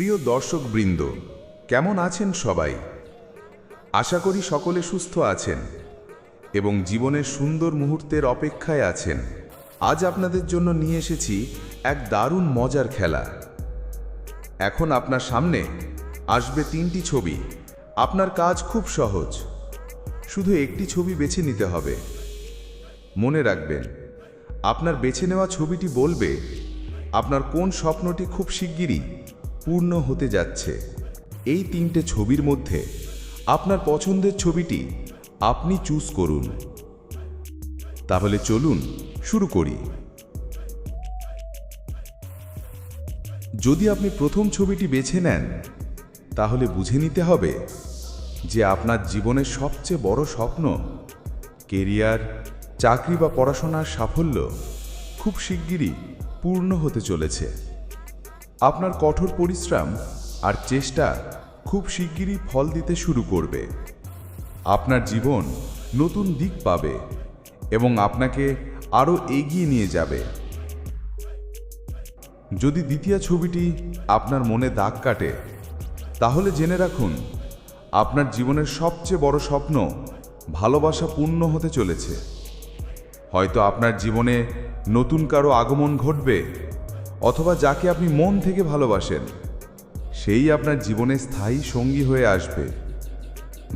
প্রিয় দর্শকবৃন্দ, কেমন আছেন সবাই? আশা করি সকলে সুস্থ আছেন এবং জীবনের সুন্দর মুহূর্তের অপেক্ষায় আছেন। আজ আপনাদের জন্য নিয়ে এসেছি এক দারুণ মজার খেলা। এখন আপনার সামনে আসবে তিনটি ছবি। আপনার কাজ খুব সহজ। শুধু একটি ছবি বেছে নিতে হবে। মনে রাখবেন, আপনার বেছে নেওয়া ছবিটি বলবে, আপনার কোন স্বপ্নটি খুব শিগগিরই পূর্ণ হতে যাচ্ছে। এই তিনটে ছবির মধ্যে আপনার পছন্দের ছবিটি আপনি চুজ করুন। তাহলে চলুন শুরু করি। যদি আপনি প্রথম ছবিটি বেছে নেন, তাহলে বুঝে নিতে হবে যে আপনার জীবনের সবচেয়ে বড় স্বপ্ন কেরিয়ার, চাকরি বা পড়াশোনার সাফল্য খুব শিগগিরই পূর্ণ হতে চলেছে। আপনার কঠোর পরিশ্রম আর চেষ্টা খুব শিগগিরই ফল দিতে শুরু করবে। আপনার জীবন নতুন দিক পাবে এবং আপনাকে আরও এগিয়ে নিয়ে যাবে। যদি দ্বিতীয় ছবিটি আপনার মনে দাগ কাটে, তাহলে জেনে রাখুন, আপনার জীবনের সবচেয়ে বড় স্বপ্ন ভালোবাসা পূর্ণ হতে চলেছে। হয়তো আপনার জীবনে নতুন কারও আগমন ঘটবে অথবা যাকে আপনি মন থেকে ভালোবাসেন, সেই আপনার জীবনে স্থায়ী সঙ্গী হয়ে আসবে।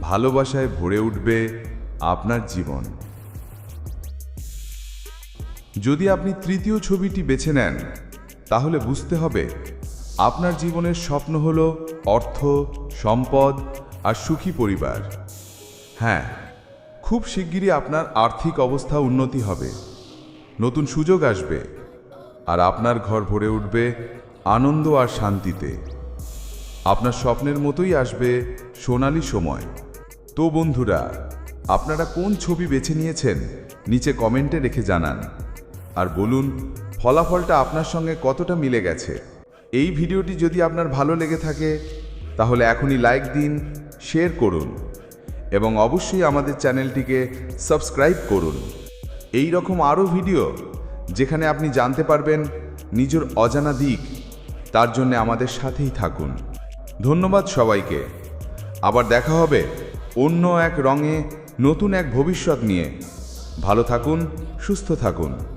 ভালোবাসায় ভরে উঠবে আপনার জীবন। যদি আপনি তৃতীয় ছবিটি বেছে নেন, তাহলে বুঝতে হবে আপনার জীবনের স্বপ্ন হল অর্থ, সম্পদ আর সুখী পরিবার। হ্যাঁ খুব শিগগিরই আপনার আর্থিক অবস্থা উন্নতি হবে। নতুন সুযোগ আসবে। আর আপনার ঘর ভরে উঠবে আনন্দ আর শান্তিতে। আপনার স্বপ্নের মতোই আসবে সোনালি সময়। তো বন্ধুরা, আপনারা কোন ছবি বেছে নিয়েছেন? নিচে কমেন্টে রেখে জানান। আর বলুন, ফলাফলটা আপনার সঙ্গে কতটা মিলে গেছে? এই ভিডিওটি যদি আপনার ভালো লেগে থাকে, তাহলে এখনই লাইক দিন, শেয়ার করুন। এবং অবশ্যই আমাদের চ্যানেলটিকে সাবস্ক্রাইব করুন। এই রকম আরও ভিডিও যেখানে আপনি জানতে পারবেন নিজের অজানা দিক, তার জন্য আমাদের সাথেই থাকুন। ধন্যবাদ সবাইকে। আবার দেখা হবে অন্য এক রঙে নতুন এক ভবিষ্যৎ নিয়ে। ভালো থাকুন, সুস্থ থাকুন।